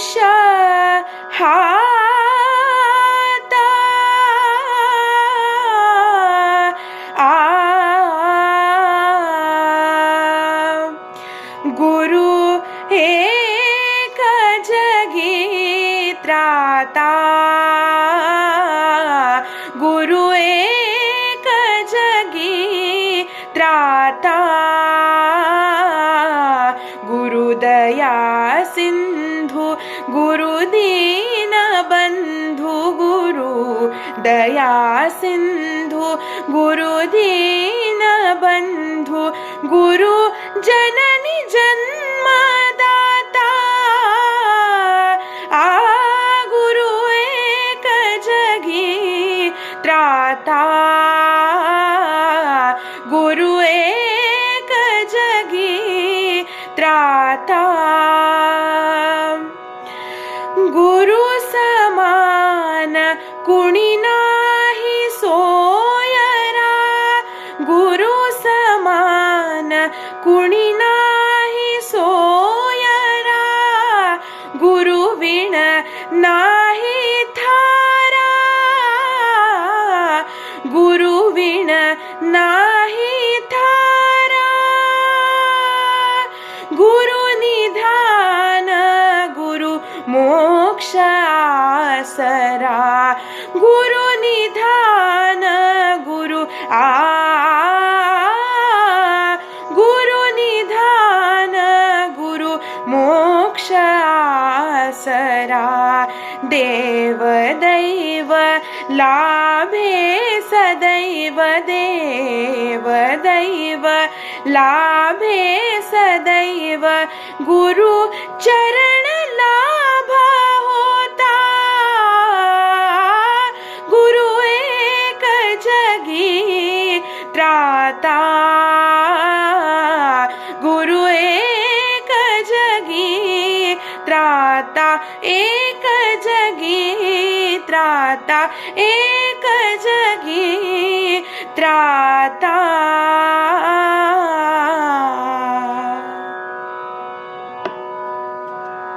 সহাতা গুরু হে কজগিত্রাতা গুরু এ কজগিত্রাতা बंधु, गुरु दीन बंधु, गुरु दया सिंधु, गुरु दीन बंधु, गुरु जननी जन्मदाता। आ गुरु एक जगी त्राता। गुरु एक जगी त्राता। समान कुणी नाही सोयरा. गुरु समान कुणी नाही सोयरा. गुरु विण नाही नाही थारा आसरा गुरु निधान गुरु आ। गुरु निधान गुरु मोक्ष आसरा। देव दैव लाभे सदैव देव दैव लाभे सदैव। गुरु चरण त्राता गुरु एक जगी त्राता एक जगी त्राता एक जगी त्राता